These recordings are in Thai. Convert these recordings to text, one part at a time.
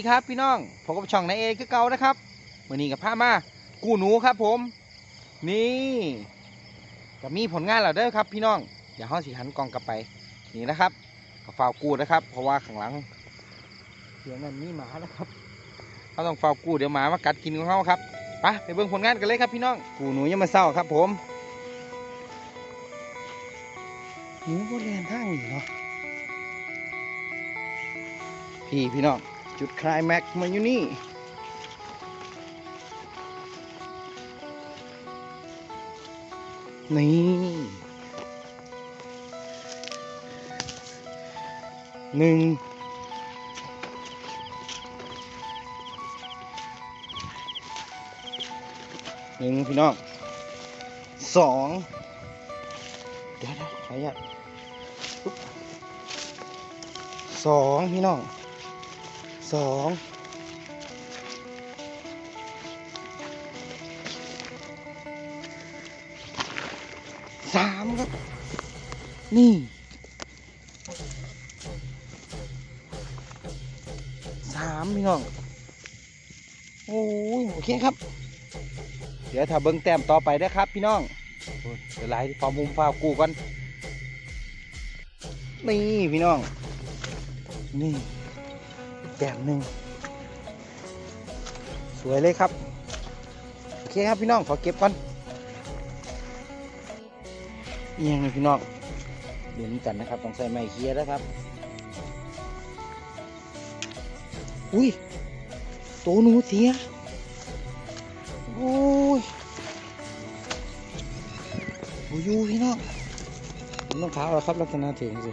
ดีครับพี่น้องผมกับช่องนายเอคือเก่านะครับมื่อนี้กับผ้ามากู้หนูครับ ผม นี่จะมีผลงานแล้วเด้อครับ พี่น้องอย่าห้องสีหันกองกลับไป นี่นะครับก็ฝ้าวกู้นะครับ เพราะว่าข้างหลังเสียงนั้นมีหมานะครับเขาต้องฝาวกู้เดี๋ยวหมามากัดกินของเขาครับไปไปเบิ่งผลงานกันเลยครับพี่น้องกู้หนูยังมาเศร้าครับ ผมหนูก็เรียนทางนี่เนาะพี่พี่น้อง จุดคลายแม็กซ์มาอยู่นี่ นี่หนึ่งหนึ่งพี่น้องสองเดี๋ยวเดี๋ยวขออนุญาตปุ๊บสองพี่น้อง สองสามครับ นี่สามพี่น้อง โอ้ยโอเคครับ เดี๋ยวถ้าเบิ้งแต้มต่อไปได้ครับ พี่น้องเดี๋ยวไล่ฟอร์มุมฟ้าวกูก่อนนี่ พี่น้อง นี่ แต้มหนึ่งสวยเลยครับโอเคครับพี่น้องขอเก็บก่อนเอียงเลยพี่น้องเดี๋ยวนี้กันนะครับต้องใส่ไม้เคลียร์นะครับ อุ้ยตัวหนูเสียโอ้ยโอ้ยพี่น้องผมต้องเท้าแล้วครับลักษณะถึงสิ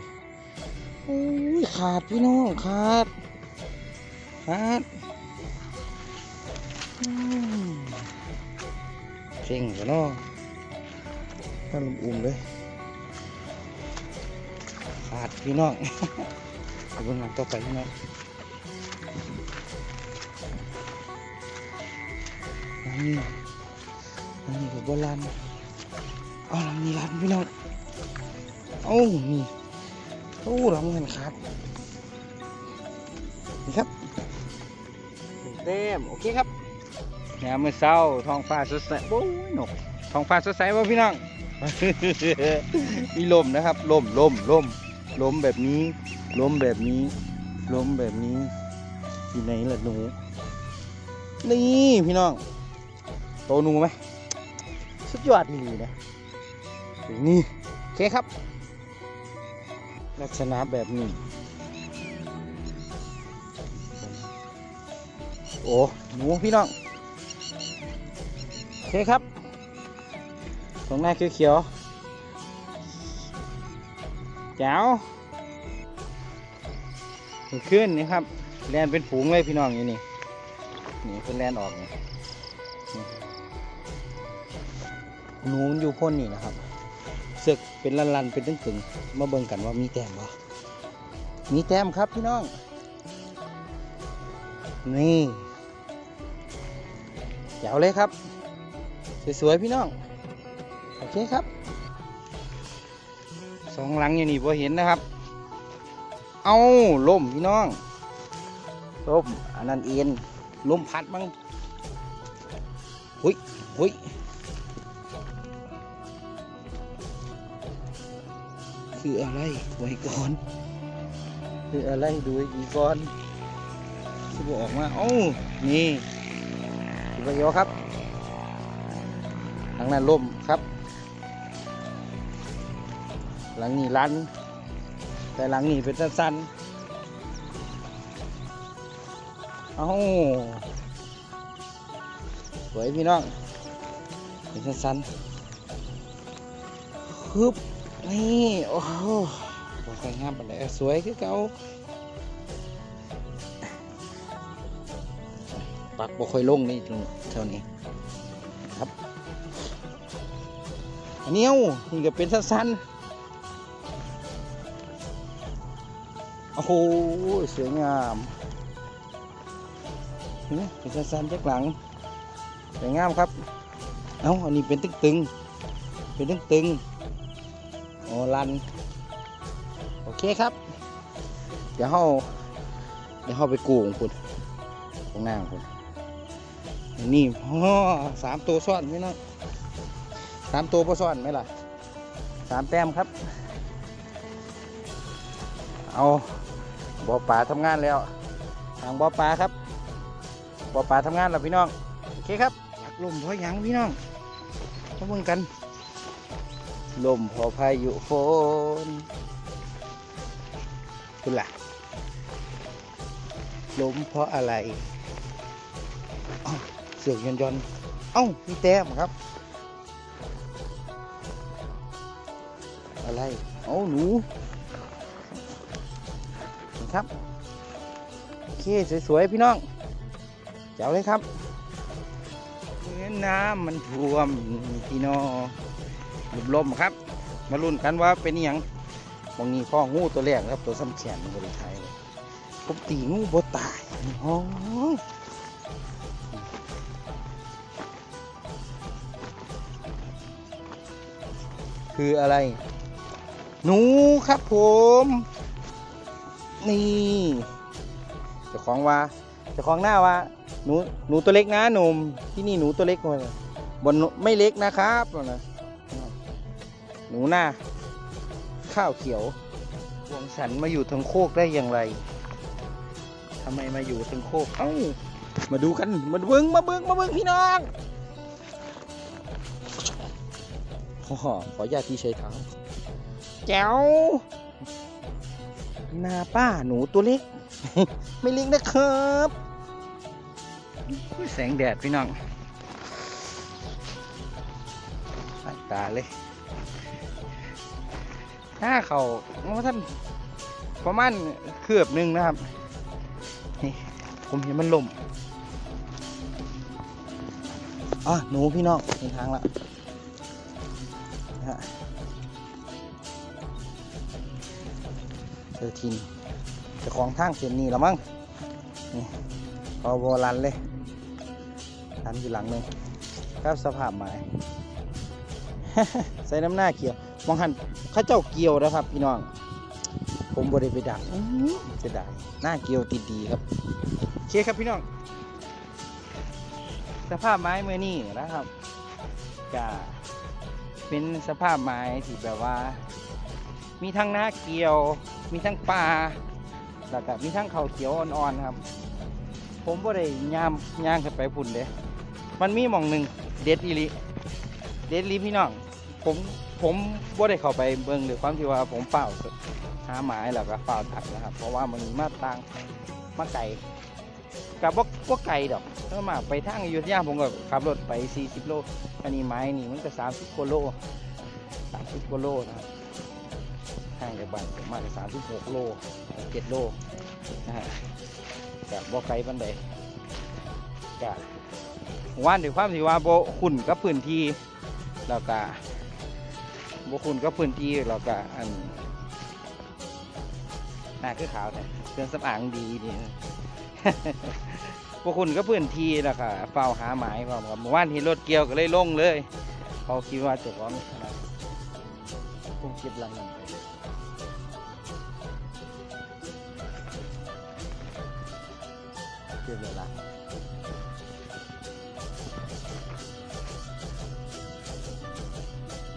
โอ้ยขาดพี่น้องขาด ครับเจ๋งกว่าน้องถ้าลุมอุ่มเลยขาดพี่น้องไปเบนหลังต่อไปพี่น้องลังนี้ลังนี้กับโบราณเอาลังนี้รันพี่น้องเอ้านี่โอ้หลังเงินขาด เต็มโอเคครับยามมื้อเช้าท้องฟ้าสดใสโอ้ยนกท้องฟ้าสดใสบ่พี่น้อง มีลมนะครับลมลมลมลมแบบนี้ลมแบบนี้ลมแบบนี้อยู่ไหนล่ะหนูนี่พี่น้องโตหนูไหมสุดยอดดีนะนี่โอเคครับ ลักษณะแบบนี้ โอ้หนูพี่น้องโอเคครับตรงหน้าเขียวๆแจ๋วขึ้นนี่ครับแลนเป็นฝูงเลยพี่น้องอยู่นี่นี่เป็นแลนออกนี่หนูมันอยู่พ่นนี่นะครับศึกเป็นลันๆเป็นตึงๆมาเบิ่งกันว่ามีแต้มบ่มีแต้มครับพี่น้อง นี่ เจ๋วเลยครับ สวยๆพี่น้อง โอเคครับสองหลังอย่างนี้พอเห็นนะครับ เอาล่มพี่น้องล่มอันนั้นเอ็นลมพัดมั้งหุยหุยคืออะไรไว้ก่อน คืออะไรดูให้ดีก่อนที่บอกออกมา เอ้านี่ คือประโยชน์ครับทางนั้นล่มครับ หลังนี้ลันแต่หลังนี้เป็นสั้นๆเอ้าสวยพี่น้องเป็นสั้นๆฮึบนี่โอ้โหบ่ค่อยงามปานใดสวยคือเก่า ปักบ่ค่อยลงนี่เท่านี้ครับอันนี้เอานี่ก็เป็นสั้นๆโอ้โหสวยงามเห็นไหมเป็นสั้นๆจากหลังสวยงามครับเอ้าอันนี้เป็นตึงๆเป็นตึงๆโอ้ลันโอเคครับ เดี๋ยวเราเดี๋ยวเราไปกูของคุณข้างหน้าผม นี่พ่อสามตัวซ้อนไหมเนาะสามตัวพอซ้อนไหมล่ะสามแต้มครับ เอาบ่อป่าทำงานแล้วทางบ่อป่าครับบ่อป่าทำงานแล้วพี่น้องโอเคครับอยากลมเพราะหยังพี่น้องมาเบิ่งกันลมเพอพายุฝนคุณล่ะลมเพราะอะไรอ้าวเสือกยนยนเอ้ามีแต้มครับ อะไรเอ้าหนูนะครับโอเคสวยๆพี่น้องเจ้าเลยครับเหมือนน้ำมันท่วมพี่น้องลมๆครับ มาลุ้นกันว่าเป็นอหยังบางนี้พ่องูตัวแรกครับตัวซ้ำแขนบริไทยผมตีงูบ่ตายโอ้ คืออะไร หนูครับผม นี่เจ้าของว่าเจ้าของหน้าว่าหนูหนูตัวเล็กนะหนุ่มที่นี่หนูตัวเล็กกว่าบนไม่เล็กนะครับนะหนูหน้า ข้าวเขียววงสันมาอยู่ทางโคกได้อย่างไรทำไมมาอยู่ทางโคกเอ้ามาดูกันมาเบิ้งมาเบิ้งมาเบิ้งพี่น้อง ขอขออนุญาตที่ใช้เท้าแจ๋วนาป้าหนูตัวเล็ก ไม่เล็กนะครับอุ๊ยแสงแดดพี่น้องสายตาเลยถ้าเขาว่าท่านประมาณเครือบหนึ่งนะครับ นี่ ผมเห็นมันล่มอะหนูพี่น้องเห็นทางละนะ ฮะเจอทินเจะของทางเส้นนี้แล้วมั้งนี่พอโบรันเลยรันอยู่หลังหนึงครับสภาพไม้ใส่น้ำหน้าเกี่ยว มองหันข้าเจ้าเกี่ยวนะครับ พี่น้อง ผมบริไปดักจะได้หน้าเกี่ยวติดดีครับโอเคครับพี่น้อง สภาพไม้เมื่อนี้นะครับจะ เป็นสภาพไม้ที่แบบว่า มีทั้งหน้าเกี่ยว มีทั้งปลาแล้วก็มีทั้งเขาเขียวอ่อนๆครับ ผมบ่ได้ย่ามย่างขึ้นไปพุ่นเด้มันมีหมองหนึ่งเด็ดอีลิเด็ดอีหลิพี่น้องผมผมบ่ได้เข้าไปเบิ่งด้วยความที่ว่าผมเปล่าหาหมายแล้วก็เปล่าถักนะครับ เพราะว่ามันมาต่างมาไก่ กับว่าว่าไก่ดอกถ้ามาไปทางอยุธยาผมก็ขับรถไป 40 โล อันนี้ไม้นี่มันก็ 30กว่าโล 30กว่าโลนะครับห่างจากบ้านประมาณ36 โล 7 โลนะฮะกับบ่ไกลปันใดกับว่านด้วยความที่ว่าโบ่คุ้นกับพื้นที่แล้วก็บุคุณก็พื้นที่เราก็อันหน้าคือขาวแต่เครื่องสำอางดี ดีบุคุณก็พื้นที่แล้วก็เฝ้าหาหมายพร้อมกับเมื่อวานที่รถเกี่ยวก็เลยลงเลยเขาคิดว่าจะร้องนาดคงคิดลังนั้นไปเก็บเลยละ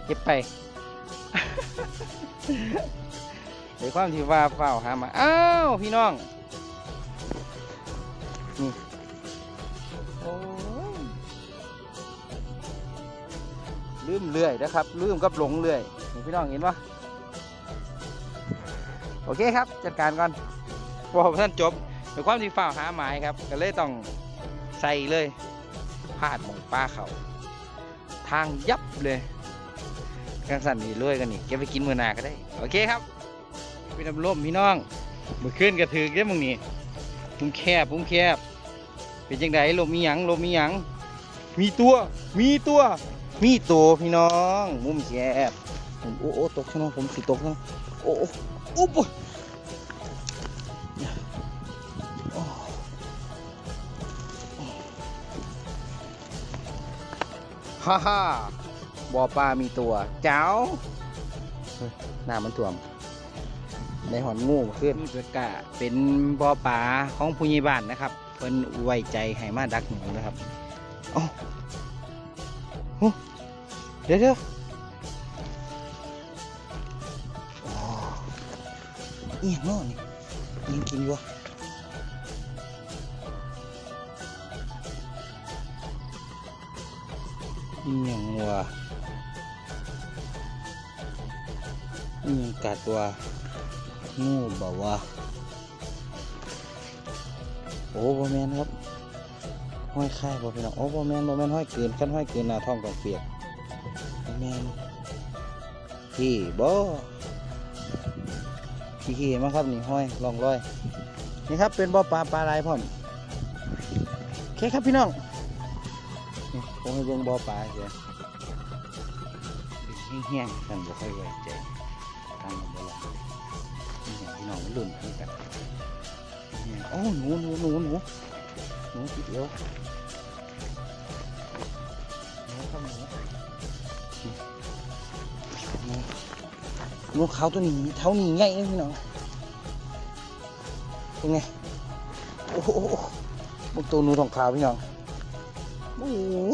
เก็บไปในความที่ว่าเฝ้าหามา อ้าว พี่น้อง เลื่อยนะครับลืมกับหลงเลื่อยพี่น้องเห็นปะโอเคครับ จัดการก่อนพอท่านจบในความที่ฝ้าวหาหมายครับ ก็เลยต้องใส่เลยพาดมองป้าเขาทางยับเลยกันสั่นนี่รวยกันนี่เก็บไปกินมือหนาก็ได้ โอเคครับเป็นำร่มพี่น้องมือขึ้นกระถือได้มึงนี่พุ่มแคบพุ่มแคบเป็นจังไดลมมีหยังลมมีหยังมีตัว มีตัว มีตัวพี่น้องมุมแคบผมโอ้โอ้ตกข้างนอกผมสิตกข้านอกโอ้โอ้โอ้ปุ๊บฮ่าฮ่าบ่อปลามีตัว เจ้าเฮ้ยน้ำมันท่วม ในหอนงูขึ้นเกะเป็นบ่อปลาของผู้ใหญ่บ้านนะครับพิ่นไว้ใจให้มาดักหนูนะครับอ้าโอ้ ดี๋ยวเดี๋ยวโอ้เอียงเนาะนี่ยิงกินอยู่วะเอียงวะเอียงกัดวะงูบ่าวะโอ้บ่แมนครับห้อยค่ายบ่เป็นองโอ้บ่แมนบ่แมนห้อยเกินกันห้อยเกินหน้าท้องต้องเปียกบ่ แมนพี่บ่พี่ขี้มาครับนี่ห้อยลองร้อย นี่ครับเป็นบ่อปลาปลาลายพร้อมโอเคครับพี่น้องผมให้เบิ่งบ่อปลาเสียเฮี้ยงๆกันบ่ค่อยไว้ใจทางบ่ละนี่พี่น้องมันลุ่นคือกันเนี่ยโอ้หนูหนูหนูหนูหนูติดเอวหนูครับหนู หนูขาวตัวนี้เท่านี้ใหญ่เลยพี่น้องเป็นไงโอ้โหพวกตัวนูทองขาวพี่น้องโอ้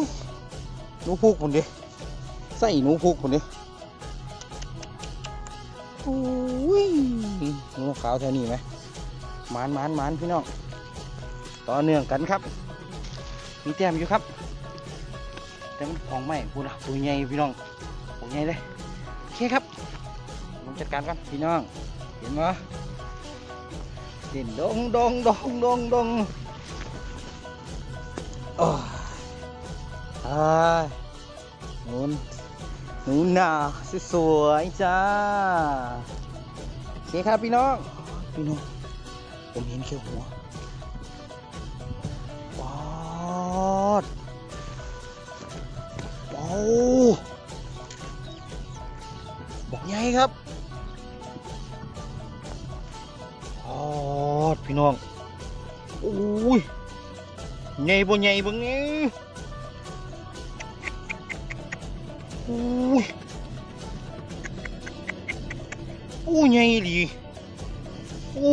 ยนูพุกผมดิใส่นูพุกผมดิโอ้ยนูทองขาวแถวนี้ไหมมานมานมานพี่น้องต่อเนื่องกันครับ มีแต้มอยู่ครับแต่มันของใหม่พูดนะตัวใหญ่พี่น้องตัวใหญ่เลย จัดการกันพี่น้อง เห็นไหมเด่นดงดงดงดงดงโอ้ยอ้ายหนุนหนูนาสวยๆจ้าโอเคครับพี่น้อง พี่น้อง ผมเห็นแค่หัวปอดโอ้ พี่น้องโอ้ยใหญ่บ่ใหญ่บ่งนี่โอ้ยโอ้ยใหญ่ดีโอ้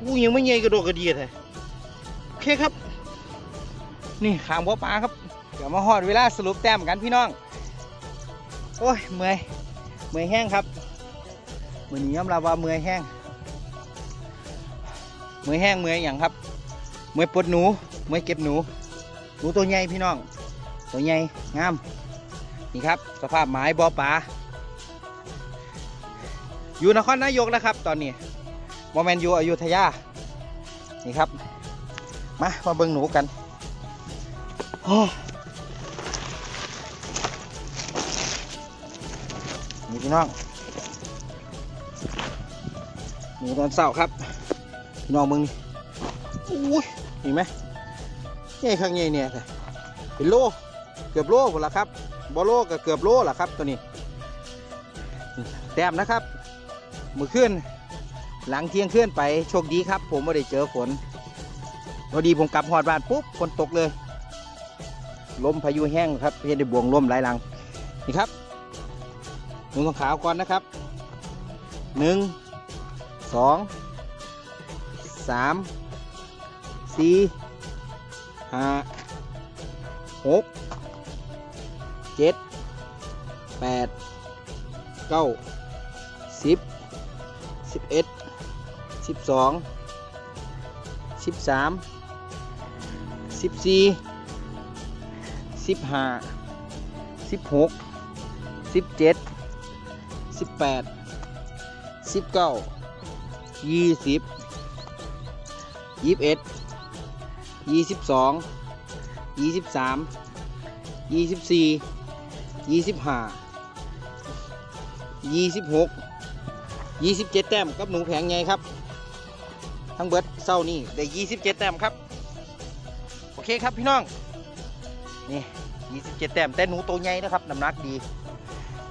อู้ยังไม่ใหญ่กระโดดกระเดียดเลยโอเคครับ นี่ขางบัวปลาครับ เดี๋ยวมาหอดเวลาสรุปแต้มกันพี่น้องโอ้ยเมื่อยเมื่อยแห้งครับมือนี้ยอมรับว่าเมื่อยแห้ง มือแห้งมืออย่างครับมือปวดหนูมือเก็บหนู หนูตัวใหญ่พี่น้อง ตัวใหญ่งาม นี่ครับ สภาพไม้บอปลาอยู่นครนายกแล้วครับ ตอนนี้โมเมนอยู่อยุธยา นี่ครับ มา มาเบิ่งหนูกันโอ้นี่พี่น้องหนูตอนเสาร์ครับ พี่น้องมึงนี่อุ้ยเห็นไหมใหญ่ข้างใหญ่เนี่ยเป็นโลเกือบโลหมดละครับบอโลก็เกือบโลละครับตัวนี้ แต้มนะครับมือขึ้นหลังเที่ยงคืนไปโชคดีครับ ผมไม่ได้เจอฝนพอดีผมกลับหอดบ้านปุ๊บฝนตกเลยลมพายุแห้งครับเห็นได้บวงลมหลายหลังนี่ครับหนูต้อขาวก่อนนะครับหนึ่งสอง สามสี่ห้าหกเจ็ดแปดเก้าสิบสิบเอ็ดสิบสองสิบสามสิบสี่สิบห้าสิบหกสิบเจ็ดสิบแปดสิบเก้ายี่สิบ ยี่สิบเอ็ดยี่สิบสองยี่สิบสามยี่สิบสี่ยี่สิบห้ายี่สิบหก27แต้มกับหนูแผงใหญ่ครับ ทั้งเบิดเศร้านี่ได้27แต้มครับ โอเคครับพี่น้อง นี่27แต้มแต่หนูตัวใหญ่นะครับน้ำหนักดี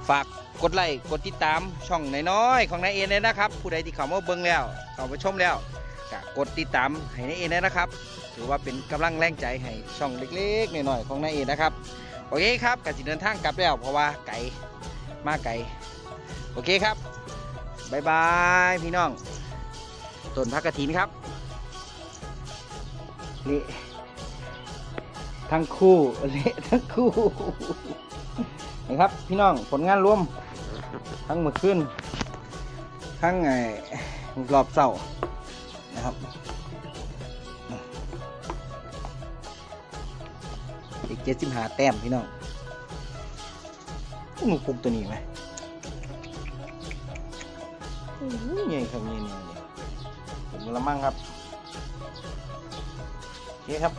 ฝากกดไลค์กดติดตามช่องน้อยๆของนายเอ็นเลยนะครับ ผู้ใดที่เข้ามาเบิ่งแล้วเข้ามาชมแล้ว กดติดตามให้นายเอ็นนะครับ ถือว่าเป็นกำลังแรงใจให้ช่องเล็กๆหน่อยๆของนายเอ็นนะครับโอเคครับกสิเดินทางกลับแล้วเพราะว่าไก่มาไก่โอเคครับบายบายพี่น้องต้นพักกระถินครับเละทั้งคู่เละทั้งคู่นะครับพี่น้องผลงานรวม ทั้งเมื่อคืนทั้งไงรอบเสาร์ นะครับอีกเจ็ดสิบห้าแต้มพี่น้องหนูปลุกตัวนี้ไหมอู้หูใหญ่ครับใหญ่ใหญ่ผมละมั่งครับโอเคครับ